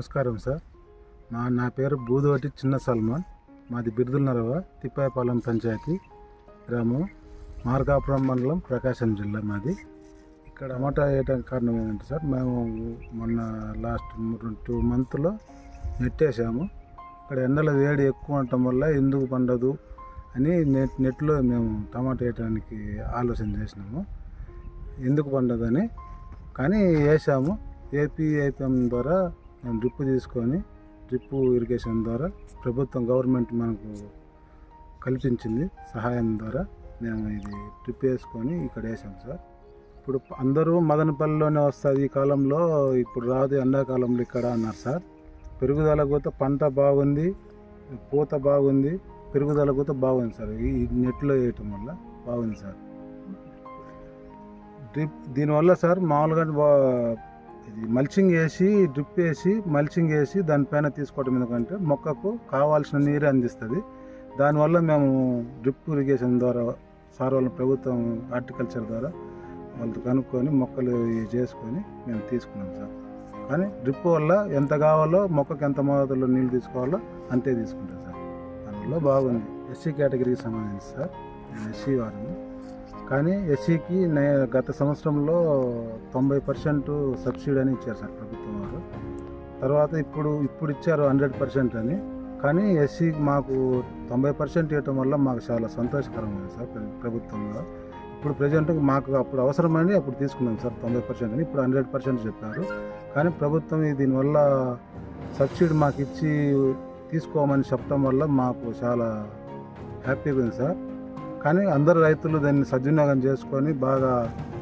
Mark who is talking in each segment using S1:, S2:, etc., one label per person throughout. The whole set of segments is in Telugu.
S1: నమస్కారం సార్. మా నా పేరు బూదోటి చిన్న సల్మాన్. మాది బిరుదులనరవ తిప్పాయపాలెం పంచాయతీ గ్రామం మార్కాపురం మండలం ప్రకాశం జిల్లా మాది. ఇక్కడ టమాటా వేయడానికి కారణం ఏంటంటే సార్ మేము మొన్న లాస్ట్ టూ మంత్లో నెట్టేసాము ఇక్కడ ఎండల వేడి ఎక్కువ ఉండటం వల్ల ఎందుకు పండదు అని నెట్ నెట్లో మేము టమాటా వేయడానికి ఆలోచన చేసినాము. ఎందుకు పండదని కానీ వేసాము ఏపీఐపిఎం ద్వారా డ్రిప్ తీసుకొని డ్రిప్ ఇరిగేషన్ ద్వారా ప్రభుత్వం గవర్నమెంట్ మనకు కల్పించింది సహాయం ద్వారా మేము ఇది డ్రిప్ వేసుకొని ఇక్కడ వేసాం సార్. ఇప్పుడు అందరూ మదనపల్లిలోనే వస్తుంది ఈ కాలంలో ఇప్పుడు రాదు ఎండాకాలంలో ఇక్కడ అన్నారు సార్. పెరుగుదల కూడా పంట బాగుంది పూత బాగుంది పెరుగుదల కూడా బాగుంది సార్. ఈ నెట్లో వేయటం వల్ల బాగుంది సార్. డ్రిప్ దీనివల్ల సార్ మామూలుగా ఇది మల్చింగ్ వేసి డ్రిప్ వేసి మల్చింగ్ వేసి దానిపైన తీసుకోవడం ఎందుకంటే మొక్కకు కావాల్సిన నీరు అందిస్తుంది. దానివల్ల మేము డ్రిప్ ఇరిగేషన్ ద్వారా సార్ వాళ్ళ ప్రభుత్వం హార్టికల్చర్ ద్వారా వాళ్ళతో కనుక్కొని మొక్కలు చేసుకొని మేము తీసుకున్నాం సార్. కానీ డ్రిప్ వల్ల ఎంత కావాలో మొక్కకు ఎంత మోతాదులో నీళ్ళు తీసుకోవాలో అంతే తీసుకుంటాం సార్. దానివల్ల బాగుంది. ఎస్సీ కేటగిరీకి సంబంధించి సార్. నేను ఎస్సీ వారిని కానీ ఎస్సీకి నే గత సంవత్సరంలో తొంభై పర్సెంట్ సబ్సిడీ అని ఇచ్చారు సార్ ప్రభుత్వం వారు. తర్వాత ఇప్పుడు ఇప్పుడు ఇచ్చారు హండ్రెడ్ పర్సెంట్ అని. కానీ ఎస్సీకి మాకు తొంభై పర్సెంట్ ఇవ్వటం వల్ల మాకు చాలా సంతోషకరమైన సార్ ప్రభుత్వంలో. ఇప్పుడు ప్రజెంట్ మాకు అప్పుడు అవసరమని అప్పుడు తీసుకున్నాం సార్ తొంభై పర్సెంట్ అని. ఇప్పుడు హండ్రెడ్ పర్సెంట్ చెప్పారు. కానీ ప్రభుత్వం దీనివల్ల సబ్సిడీ మాకు ఇచ్చి తీసుకోమని చెప్పడం వల్ల మాకు చాలా హ్యాపీగా ఉంది సార్. కానీ అందరు రైతులు దాన్ని సద్వినియోగం చేసుకొని బాగా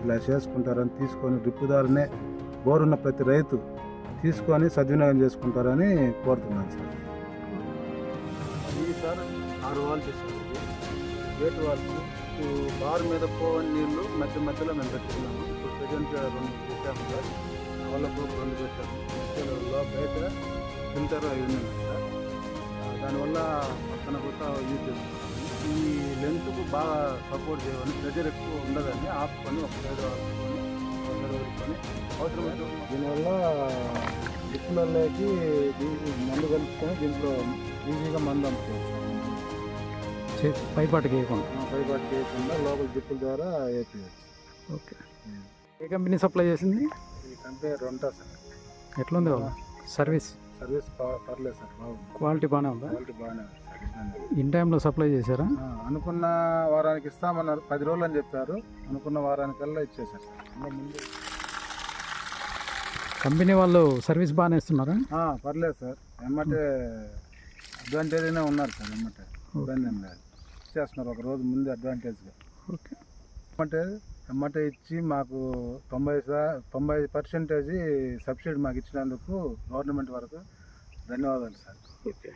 S1: ఇలా చేసుకుంటారని తీసుకొని డ్రిప్ బోరున్న ప్రతి రైతు తీసుకొని సద్వినియోగం చేసుకుంటారని కోరుతున్నాను సార్. సార్ ఆరు వాల్స్ ఇస్తారు గేట్ వాల్స్ బార్ మీద పోవని నీళ్ళు మధ్య మధ్యలో మేము పెట్టుకున్నాము. ఇప్పుడు ప్రజెంట్ రెండు పెట్టాము సార్. వాళ్ళకు రెండు పెట్టాము. బయట ఫిల్టర్ అవి ఉన్నాయి సార్. దానివల్ల పక్కన కూడా యూజ్ చేసుకుంటాము ఈ లెంత్కు బాగా సపోర్ట్ చేయమని ప్రెజర్ ఎక్కువ ఉండదని ఆపుకొని ఒక సైడ్ ఆపుకొని ఒక సైడ్ వదులుకొని అవసరం దీనివల్ల దిక్కులలోకి మందు కలుపుకొని దీంట్లో ఈజీగా మందు అమ్ముకోవచ్చు
S2: పైపాటికి వేయకుండా
S1: పైపాటు చేయకుండా లోపల దిక్కుల ద్వారా
S2: ఓకే. ఏ కంపెనీ సప్లై చేసింది?
S1: ఈ కంపెనీ రెంటా సార్.
S2: ఎట్లుంది వాళ్ళ సర్వీస్?
S1: సర్వీస్ పర్లేదు సార్ బాగుంది.
S2: క్వాలిటీ బాగానే ఉందా?
S1: క్వాలిటీ బాగానే ఉంది సార్.
S2: ఇన్ టైంలో సప్లై చేశారా?
S1: ఆ, అనుకున్న వారానికి ఇస్తామన్నారు పది రోజులు అని చెప్పారు. అనుకున్న వారానికల్లా ఇచ్చేసారు సార్. ఇంకా ముందు
S2: కంపెనీ వాళ్ళు సర్వీస్ బాగానే ఇస్తున్నారా?
S1: ఆ, పర్లేదు సార్. ఎమ్మటే అడ్వాంటేజ్నే ఉన్నారు సార్ ఎమ్మటే. ఇబ్బంది ఏం లేదు. ఇచ్చేస్తున్నారు ఒక రోజు ముందు అడ్వాంటేజ్గా.
S2: ఓకే.
S1: ఎమ్మటే ఎమ్మటే ఇచ్చి మాకు తొంభై శా తొంభై పర్సెంటేజ్ సబ్సిడీ మాకు ఇచ్చినందుకు గవర్నమెంట్ వరకు ధన్యవాదాలు సార్.
S2: ఓకే.